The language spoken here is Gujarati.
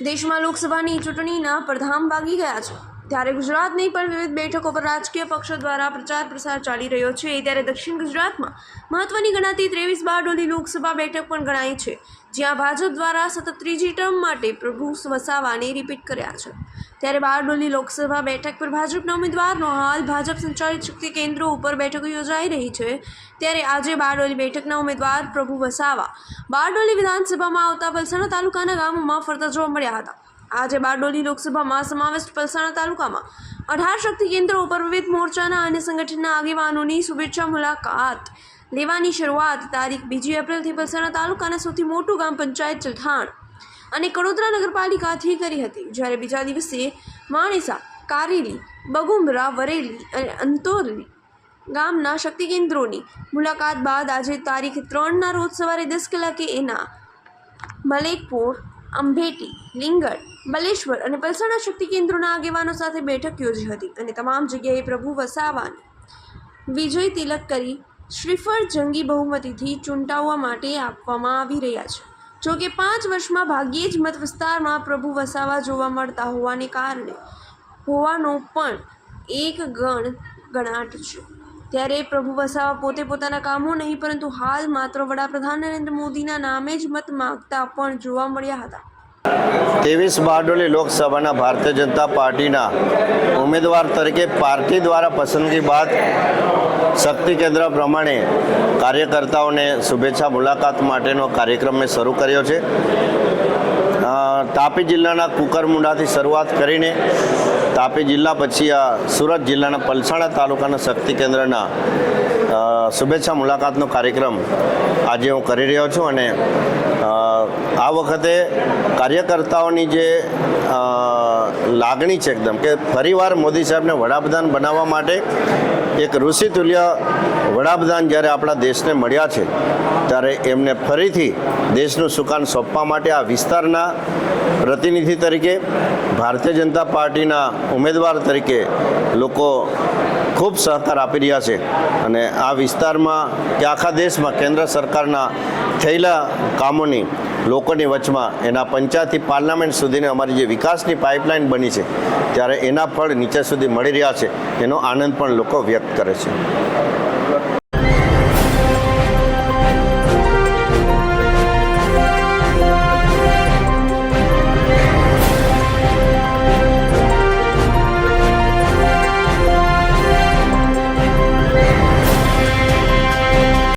દેશમાં લોકસભાની ચૂંટણીના પ્રધામ વાગી ગયા છે. ત્યારે ગુજરાતની પણ વિવિધ બેઠકો પર રાજકીય પક્ષો દ્વારા પ્રચાર પ્રસાર ચાલી રહ્યો છે. ત્યારે દક્ષિણ ગુજરાતમાં મહત્વની ગણાતી ત્રેવીસ બારડોલી લોકસભા બેઠક પણ ગણાય છે, જ્યાં ભાજપ દ્વારા સતત ત્રીજી ટર્મ માટે પ્રભુ વસાવાને રિપીટ કર્યા છે. ત્યારે બારડોલી લોકસભા બેઠક પર ભાજપના ઉમેદવારનો હાલ ભાજપ સંચાલિત શક્તિ કેન્દ્રો ઉપર બેઠકો યોજાઈ રહી છે. ત્યારે આજે બારડોલી બેઠકના ઉમેદવાર પ્રભુ વસાવા બારડોલી વિધાનસભામાં આવતા પલસાણા તાલુકાના ગામોમાં ફરતા જોવા મળ્યા હતા. આજે બારડોલી લોકસભામાં સમાવિષ્ટ પલસાણા તાલુકામાં. અઢાર શક્તિ કેન્દ્રો ઉપર વિવિધ મોરચાના અને સંગઠનના આગેવાનોની શુભેચ્છા મુલાકાત. લેવાની શરૂઆત તારીખ બીજી એપ્રિલથી પલસાણા તાલુકાના સૌથી મોટું ગામ પંચાયત ચલથાણ અને કડોદરા નગરપાલિકાથી કરી હતી. જ્યારે બીજા દિવસે માણેસા, કારેલી બગુમરા વરેલી અને અંતોરલી ગામના શક્તિ કેન્દ્રોની મુલાકાત બાદ આજે તારીખ ત્રણના રોજ સવારે દસ કલાકે એના મલેકપુર અંભેટી, લીંગડ બલેશ્વર અને પલસાણા શક્તિ કેન્દ્રોના આગેવાનો સાથે બેઠક યોજી હતી અને તમામ જગ્યાએ પ્રભુ વસાવાની. વિજય તિલક કરી શ્રીફળ જંગી બહુમતીથી ચૂંટાવવા માટે આપવામાં આવી રહ્યા છે. જો કે પાંચ વર્ષમાં ભાગ્યે જ મત વિસ્તારમાં પ્રભુ વસાવા જોવા મળતા હોવાને કારણે હોવાનો પણ એક ગણ ગણાટ છે. ત્યારે પ્રભુ વસાવા પોતે પોતાના કામો નહીં, પરંતુ હાલ માત્ર વડાપ્રધાન નરેન્દ્ર મોદીના નામે જ મત માગતા પણ જોવા મળ્યા હતા. ત્રેવીસ બારડોલી લોકસભાના ભારતીય જનતા પાર્ટીના ઉમેદવાર તરીકે પાર્ટી દ્વારા પસંદગી બાદ શક્તિ કેન્દ્ર પ્રમાણે કાર્યકર્તાઓને શુભેચ્છા મુલાકાત માટેનો કાર્યક્રમ મેં શરૂ કર્યો છે. તાપી જિલ્લાના કુકરમુંડાથી શરૂઆત કરીને તાપી જિલ્લા પછી આ સુરત જિલ્લાના પલસાણા તાલુકાના શક્તિ કેન્દ્રના શુભેચ્છા મુલાકાતનો કાર્યક્રમ આજે હું કરી રહ્યો છું અને આ વખતે કાર્યકર્તાઓની જે લાગણી છે એકદમ કે ફરીવાર મોદી સાહેબને વડાપ્રધાન બનાવવા માટે એક ઋષિતુલ્ય વડાપ્રધાન જ્યારે આપણા દેશને મળ્યા છે, ત્યારે એમને ફરીથી દેશનું સુકાન સોંપવા માટે આ વિસ્તારના પ્રતિનિધિ તરીકે ભારતીય જનતા પાર્ટીના ઉમેદવાર તરીકે લોકો ખૂબ સહકાર આપી રહ્યા છે. અને આ વિસ્તારમાં કે આખા દેશમાં કેન્દ્ર સરકારના થયેલા કામોની લોકોની વચમાં એના પંચાયતથી પાર્લામેન્ટ સુધીની અમારી જે વિકાસની પાઇપલાઇન બની છે, ત્યારે એના ફળ નીચે સુધી મળી રહ્યા છે. એનો આનંદ પણ લોકો વ્યક્ત કરે છે.